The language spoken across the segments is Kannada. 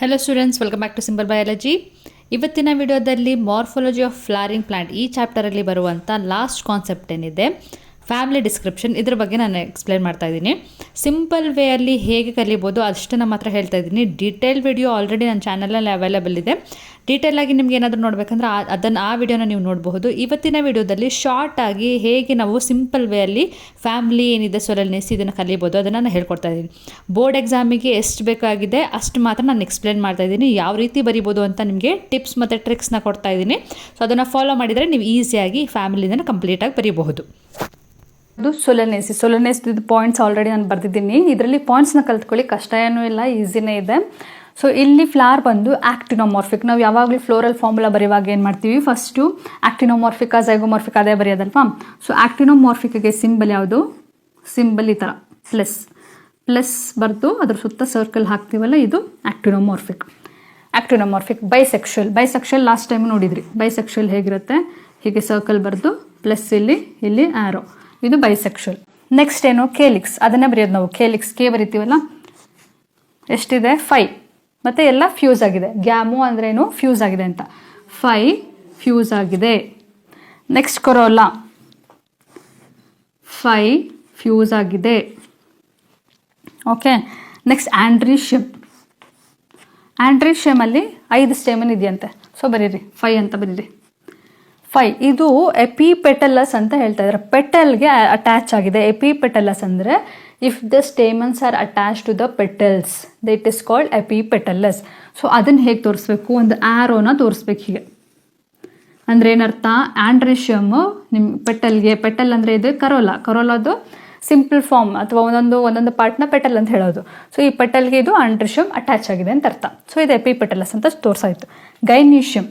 Hello students welcome back to symbol biology ಇವತ್ತಿನ ವಿಡಿಯೋದಲ್ಲಿ ಮಾರ್ಫಾಲಜಿ ಆಫ್ ಫ್ಲಾರಿಂಗ್ ಪ್ಲಾಂಟ್ ಈ ಚಾಪ್ಟರಲ್ಲಿ ಬರುವಂಥ ಲಾಸ್ಟ್ ಕಾನ್ಸೆಪ್ಟ್ ಏನಿದೆ? ಫ್ಯಾಮಿಲಿ ಡಿಸ್ಕ್ರಿಪ್ಷನ್ ಇದ್ರ ಬಗ್ಗೆ ನಾನು ಎಕ್ಸ್ಪ್ಲೇನ್ ಮಾಡ್ತಾ ಇದ್ದೀನಿ. ಸಿಂಪಲ್ ವೇಯಲ್ಲಿ ಹೇಗೆ ಕಲಿಬೋದು ಅಷ್ಟನ್ನು ಮಾತ್ರ ಹೇಳ್ತಾ ಇದ್ದೀನಿ. ಡೀಟೇಲ್ ವಿಡಿಯೋ ಆಲ್ರೆಡಿ ನನ್ನ ಚಾನಲಲ್ಲಿ ಅವೈಲೇಬಲ್ ಇದೆ. ಡೀಟೇಲಾಗಿ ನಿಮ್ಗೆ ಏನಾದರೂ ನೋಡಬೇಕಂದ್ರೆ ಅದನ್ನು ಆ ವಿಡಿಯೋನ ನೀವು ನೋಡಬಹುದು. ಇವತ್ತಿನ ವಿಡಿಯೋದಲ್ಲಿ ಶಾರ್ಟಾಗಿ ಹೇಗೆ ನಾವು ಸಿಂಪಲ್ ವೇಯಲ್ಲಿ ಫ್ಯಾಮಿಲಿ ಏನಿದೆ ಸೊಲಲ್ನೆಸ್ ಇದನ್ನು ಕಲಿಬೋದು ಅದನ್ನು ನಾನು ಹೇಳ್ಕೊಡ್ತಾ ಇದ್ದೀನಿ. ಬೋರ್ಡ್ ಎಕ್ಸಾಮಿಗೆ ಎಷ್ಟು ಬೇಕಾಗಿದೆ ಅಷ್ಟು ಮಾತ್ರ ನಾನು ಎಕ್ಸ್ಪ್ಲೇನ್ ಮಾಡ್ತಾ ಇದ್ದೀನಿ. ಯಾವ ರೀತಿ ಬರಿಬೋದು ಅಂತ ನಿಮಗೆ ಟಿಪ್ಸ್ ಮತ್ತು ಟ್ರಿಕ್ಸ್ನ ಕೊಡ್ತಾ ಇದ್ದೀನಿ. ಸೊ ಅದನ್ನು ಫಾಲೋ ಮಾಡಿದರೆ ನೀವು ಈಸಿಯಾಗಿ ಫ್ಯಾಮಿಲಿನ ಕಂಪ್ಲೀಟಾಗಿ ಬರೀಬಹುದು. ಅದು ಸೊಲೆನೆಸ್. ಸೊಲೆನೆಸ್ ಇದು ಪಾಯಿಂಟ್ಸ್ ಆಲ್ರೆಡಿ ನಾನು ಬರೆದಿದ್ದೀನಿ. ಇದರಲ್ಲಿ ಪಾಯಿಂಟ್ಸ್ನ ಕಲ್ತ್ಕೊಳ್ಳಿ, ಕಷ್ಟ ಏನೂ ಇಲ್ಲ ಈಸಿನೇ ಇದೆ. ಸೊ ಇಲ್ಲಿ ಫ್ಲಾರ್ ಬಂದು ಆಕ್ಟಿನೋಮಾರ್ಫಿಕ್ ನಾವು ಯಾವಾಗಲೂ ಫ್ಲೋರಲ್ ಫಾರ್ಮುಲಾ ಬರೆಯುವಾಗ ಏನು ಮಾಡ್ತೀವಿ? ಫಸ್ಟು ಆಕ್ಟಿನೋಮಾರ್ಫಿಕಾ ಝೈಗೋಮಾರ್ಫಿಕ್ ಅದೇ ಬರೆಯೋದಲ್ವಾ? ಸೊ ಆಕ್ಟಿನೋಮಾರ್ಫಿಕ್ಗೆ ಸಿಂಬಲ್ ಯಾವುದು? ಸಿಂಬಲ್ ಈ ಥರ ಪ್ಲಸ್ ಪ್ಲಸ್ ಬರೆದು ಅದ್ರ ಸುತ್ತ ಸರ್ಕಲ್ ಹಾಕ್ತೀವಲ್ಲ, ಇದು actinomorphic actinomorphic bisexual bisexual last time ನೋಡಿದ್ರಿ. ಬೈಸೆಕ್ಷುಯಲ್ ಹೇಗಿರುತ್ತೆ? ಹೀಗೆ ಸರ್ಕಲ್ ಬರೆದು ಪ್ಲಸ್ ಇಲ್ಲಿ ಇಲ್ಲಿ ಆ್ಯರೋ ಇದು ಬೈಸೆಕ್ಷುವಲ್ ನೆಕ್ಸ್ಟ್ ಏನು? ಕೇಲಿಕ್ಸ್ ಅದನ್ನೇ ಬರೆಯೋದು ನಾವು. ಕೇಲಿಕ್ಸ್ ಕೆ ಬರಿತೀವಲ್ಲ? ಎಷ್ಟಿದೆ? ಫೈ ಮತ್ತು ಎಲ್ಲ ಫ್ಯೂಸ್ ಆಗಿದೆ. ಗ್ಯಾಮು ಅಂದ್ರೇನು ಫ್ಯೂಸ್ ಆಗಿದೆ ಅಂತ. ಫೈ ಫ್ಯೂಸ್ ಆಗಿದೆ. ನೆಕ್ಸ್ಟ್ ಕೊರೋಲಾ ಫೈ ಫ್ಯೂಸ್ ಆಗಿದೆ. ಓಕೆ ನೆಕ್ಸ್ಟ್ ಆಂಡ್ರಿಶಿಯಮ್ ಆಂಡ್ರಿಶಿಯಮ್ ಅಲ್ಲಿ ಐದು ಸ್ಟೇಮನ್ ಇದೆಯಂತೆ. ಸೊ ಬರೀರಿ. ಫೈ ಅಂತ ಬರೀರಿ. ಫೈ ಇದು ಎಪಿಪೆಟಲಸ್ ಅಂತ ಹೇಳ್ತಾ ಇದ್ದಾರೆ ಪೆಟಲ್ಗೆ ಅಟ್ಯಾಚ್ ಆಗಿದೆ. ಎಪಿಪೆಟಲಸ್ ಅಂದರೆ if the stamens are attach to the petals that is called epipetalous so ಅದನ್ನು ಹೇಗೆ ತೋರಿಸ್ಬೇಕು? ಒಂದು ಆರೋನ ತೋರಿಸ್ಬೇಕು ಹೀಗೆ. ಅಂದರೆ ಏನರ್ಥ? ಆಂಡ್ರೇಷಿಯಮ್ ನಿಮ್ಮ ಪೆಟಲ್ಗೆ ಪೆಟಲ್ ಅಂದರೆ ಇದು ಕರೋಲ ಕರೋಲದು ಸಿಂಪಲ್ ಫಾರ್ಮ್ ಅಥವಾ ಒಂದೊಂದು ಒಂದೊಂದು ಪಾರ್ಟ್ನ ಪೆಟಲ್ ಅಂತ ಹೇಳೋದು. ಸೊ ಈ ಪೆಟಲ್ಗೆ ಇದು ಆಂಡ್ರಿಷಿಯಮ್ ಅಟ್ಯಾಚ್ ಆಗಿದೆ ಅಂತ ಅರ್ಥ. ಸೊ ಇದು ಎಪಿಪೆಟಲಸ್ ಅಂತ ತೋರಿಸಾಯಿತು. ಗೈನೀಷಿಯಮ್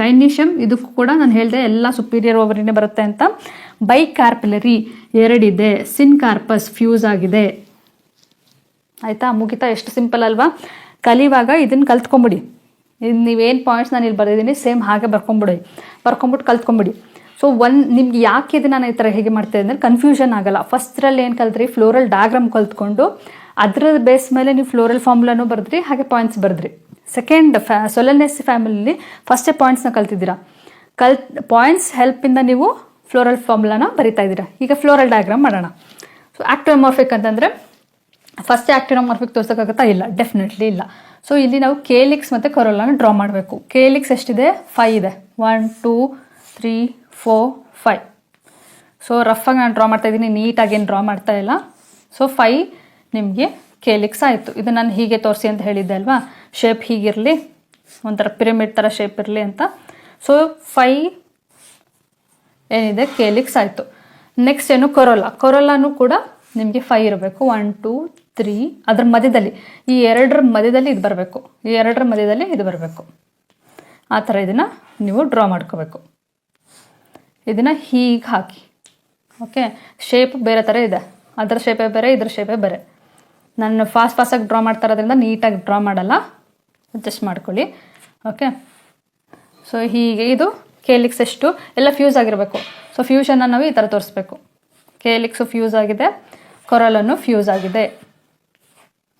ಗೈನಿಷಮ್ ಇದಕ್ಕೂ ಕೂಡ ನಾನು ಹೇಳಿದೆ ಎಲ್ಲ ಸುಪೀರಿಯರ್ ಓವರಿನೇ ಬರುತ್ತೆ ಅಂತ. ಬೈ ಕಾರ್ಪಿಲರಿ ಎರಡಿದೆ ಸಿನ್ ಕಾರ್ಪಸ್ ಫ್ಯೂಸ್ ಆಗಿದೆ. ಆಯಿತಾ? ಮುಗಿತಾ? ಎಷ್ಟು ಸಿಂಪಲ್ ಅಲ್ವಾ? ಕಲಿಯುವಾಗ ಇದನ್ನು ಕಲ್ತ್ಕೊಂಬಿಡಿ. ಇದು ನೀವೇನು ಪಾಯಿಂಟ್ಸ್ ನಾನು ಇಲ್ಲಿ ಬರೆದಿದ್ದೀನಿ ಸೇಮ್ ಹಾಗೆ ಬರ್ಕೊಂಬಿಡಿ. ಬರ್ಕೊಂಬಿಟ್ಟು ಕಲ್ತ್ಕೊಂಬಿಡಿ. ಸೊ ಒನ್ ನಿಮ್ಗೆ ಯಾಕೆ ಇದು ನಾನು ಈ ಥರ ಹೇಗೆ ಮಾಡ್ತಾ ಅಂದರೆ ಕನ್ಫ್ಯೂಷನ್ ಆಗಲ್ಲ. ಫಸ್ಟ್ರಲ್ಲಿ ಏನು ಕಲ್ತ್ರಿ? ಫ್ಲೋರಲ್ ಡಯಾಗ್ರಾಮ್ ಕಲ್ತ್ಕೊಂಡು ಅದರ ಬೇಸ್ ಮೇಲೆ ನೀವು ಫ್ಲೋರಲ್ ಫಾರ್ಮುಲಾನು ಬರೆದ್ರಿ, ಹಾಗೆ ಪಾಯಿಂಟ್ಸ್ ಬರೆದ್ರಿ. ಸೆಕೆಂಡ್ ಫ್ಯಾ ಸೊಲನೆಸ್ ಫ್ಯಾಮಿಲಿಲಿ ಫಸ್ಟೇ ಪಾಯಿಂಟ್ಸ್ನ ಕಲ್ತಿದ್ದೀರಾ. ಕಲ್ ಪಾಯಿಂಟ್ಸ್ ಹೆಲ್ಪಿಂದ ನೀವು ಫ್ಲೋರಲ್ ಫಾರ್ಮುಲಾನ ಬರಿತಾ ಇದ್ದೀರಾ. ಈಗ ಫ್ಲೋರಲ್ ಡಯಾಗ್ರಾಮ್ ಮಾಡೋಣ. ಸೊ ಆಕ್ಟೋಮಾರ್ಫಿಕ್ ಅಂತಂದರೆ ಫಸ್ಟ್ ಆಕ್ಟಿನೋಮಾರ್ಫಿಕ್ ತೋರ್ಸೋಕ್ಕಾಗುತ್ತಾ ಇಲ್ಲ. ಡೆಫಿನೆಟ್ಲಿ ಇಲ್ಲ. ಸೊ ಇಲ್ಲಿ ನಾವು ಕೇಲಿಕ್ಸ್ ಮತ್ತು ಕೊರೋಲಾನ ಡ್ರಾ ಮಾಡಬೇಕು. ಕೇಲಿಕ್ಸ್ ಎಷ್ಟಿದೆ? ಫೈವ್ ಇದೆ. One two three four five so ರಫಾಗಿ ನಾನು ಡ್ರಾ ಮಾಡ್ತಾ ಇದ್ದೀನಿ. ನೀಟಾಗಿ ಡ್ರಾ ಮಾಡ್ತಾ ಇಲ್ಲ. ಸೊ ಫೈ ನಿಮಗೆ ಕೇಲಿಕ್ಸ್ ಆಯಿತು. ಇದು ನಾನು ಹೀಗೆ ತೋರಿಸಿ ಅಂತ ಹೇಳಿದ್ದೆ ಅಲ್ವಾ? ಶೇಪ್ ಹೀಗಿರಲಿ, ಒಂಥರ ಪಿರಮಿಡ್ ಥರ ಶೇಪ್ ಇರಲಿ ಅಂತ. ಸೊ ಫೈ ಏನಿದೆ? ಕೇಲಿಕ್ಸ್ ಆಯಿತು. ನೆಕ್ಸ್ಟ್ ಏನು? ಕೊರೋಲಾ ಕೊರೋಲಾನು ಕೂಡ ನಿಮಗೆ ಫೈ ಇರಬೇಕು. ಒನ್ ಟೂ ತ್ರೀ ಅದ್ರ ಮಧ್ಯದಲ್ಲಿ. ಈ ಎರಡರ ಮಧ್ಯದಲ್ಲಿ ಇದು ಬರಬೇಕು. ಈ ಎರಡರ ಮಧ್ಯದಲ್ಲಿ ಇದು ಬರಬೇಕು. ಆ ಥರ ಇದನ್ನು ನೀವು ಡ್ರಾ ಮಾಡ್ಕೋಬೇಕು. ಇದನ್ನು ಹೀಗೆ ಹಾಕಿ. ಓಕೆ ಶೇಪ್ ಬೇರೆ ಥರ ಇದೆ. ಅದರ ಶೇಪೇ ಬೇರೆ, ಇದ್ರ ಶೇಪೇ ಬೇರೆ. ನಾನು ಫಾಸ್ಟ್ ಫಾಸ್ಟಾಗಿ ಡ್ರಾ ಮಾಡ್ತಾ ಇರೋದ್ರಿಂದ ನೀಟಾಗಿ ಡ್ರಾ ಮಾಡಲ್ಲ. ಅಡ್ಜಸ್ಟ್ ಮಾಡ್ಕೊಳ್ಳಿ. ಓಕೆ ಸೊ ಹೀಗೆ ಇದು ಕೇಲಿಕ್ಸ್ ಎಷ್ಟು? ಎಲ್ಲ ಫ್ಯೂಸ್ ಆಗಿರಬೇಕು. ಸೊ ಫ್ಯೂಷನ್ನ ನಾವು ಈ ಥರ ತೋರಿಸ್ಬೇಕು. ಕೇಲಿಕ್ಸು ಫ್ಯೂಸ್ ಆಗಿದೆ. ಕೊರಲನ್ನು ಫ್ಯೂಸ್ ಆಗಿದೆ.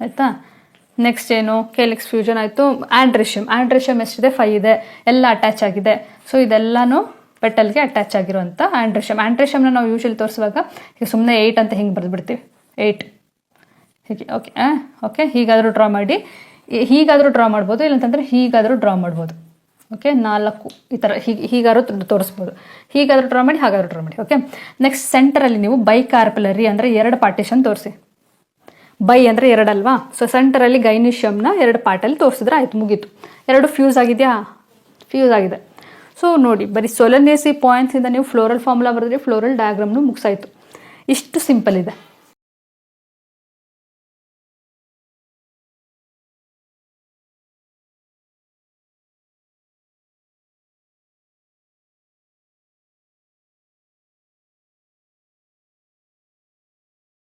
ಆಯಿತಾ? ನೆಕ್ಸ್ಟ್ ಏನು? ಕೇಲಿಕ್ಸ್ ಫ್ಯೂಷನ್ ಆಯಿತು. ಆ್ಯಂಡ್ರಿಷಿಯಮ್ ಆ್ಯಂಡ್ರಿಷಿಯಮ್ ಎಷ್ಟಿದೆ? ಫೈ ಇದೆ. ಎಲ್ಲ ಅಟ್ಯಾಚ್ ಆಗಿದೆ. ಸೊ ಇದೆಲ್ಲನೂ ಪೆಟಲ್ಗೆ ಅಟ್ಯಾಚ್ ಆಗಿರುವಂಥ ಆ್ಯಂಡ್ರಿಷಿಯಮ್ ಆ್ಯಂಡ್ರಿಷಿಯಮ್ನ ನಾವು ಯೂಶಲಿ ತೋರಿಸುವಾಗ ಈಗ ಸುಮ್ಮನೆ ಏಯ್ಟ್ ಅಂತ ಹಿಂಗೆ ಬರೆದ್ಬಿಡ್ತೀವಿ? ಏಯ್ಟ್ ಹೀಗೆ ಓಕೆ ಓಕೆ ಹೀಗಾದರೂ ಡ್ರಾ ಮಾಡಿ. ಹೀಗಾದರೂ ಡ್ರಾ ಮಾಡ್ಬೋದು, ಇಲ್ಲಂತಂದರೆ ಹೀಗಾದರೂ ಡ್ರಾ ಮಾಡ್ಬೋದು. ಓಕೆ ನಾಲ್ಕು ಈ ಥರ ಹೀಗೆ, ಹೀಗಾದ್ರೂ ತೋರಿಸ್ಬೋದು. ಹೀಗಾದರೂ ಡ್ರಾ ಮಾಡಿ, ಹಾಗಾದರೂ ಡ್ರಾ ಮಾಡಿ. ಓಕೆ ನೆಕ್ಸ್ಟ್ ಸೆಂಟರಲ್ಲಿ ನೀವು ಬೈ ಕಾರ್ಪಲರಿ ಅಂದರೆ ಎರಡು ಪಾರ್ಟಿಷನ್ ತೋರಿಸಿ. ಬೈ ಅಂದರೆ ಎರಡಲ್ವಾ? ಸೊ ಸೆಂಟರಲ್ಲಿ ಗೈನಿಷಿಯಮ್ನ ಎರಡು ಪಾರ್ಟಲ್ಲಿ ತೋರಿಸಿದ್ರೆ ಆಯ್ತು, ಮುಗೀತು. ಎರಡು ಫ್ಯೂಸ್ ಆಗಿದೆಯಾ? ಫ್ಯೂಸ್ ಆಗಿದೆ. ಸೊ ನೋಡಿ, ಬರೀ ಸೊಲನೇಸಿ ಪಾಯಿಂಟ್ಸಿಂದ ನೀವು ಫ್ಲೋರಲ್ ಫಾರ್ಮುಲಾ ಬರೆದ್ರೆ ಫ್ಲೋರಲ್ ಡಯಾಗ್ರಾಮ್ನು ಮುಗಿಸಾಯಿತು. ಇಷ್ಟು ಸಿಂಪಲ್ ಇದೆ.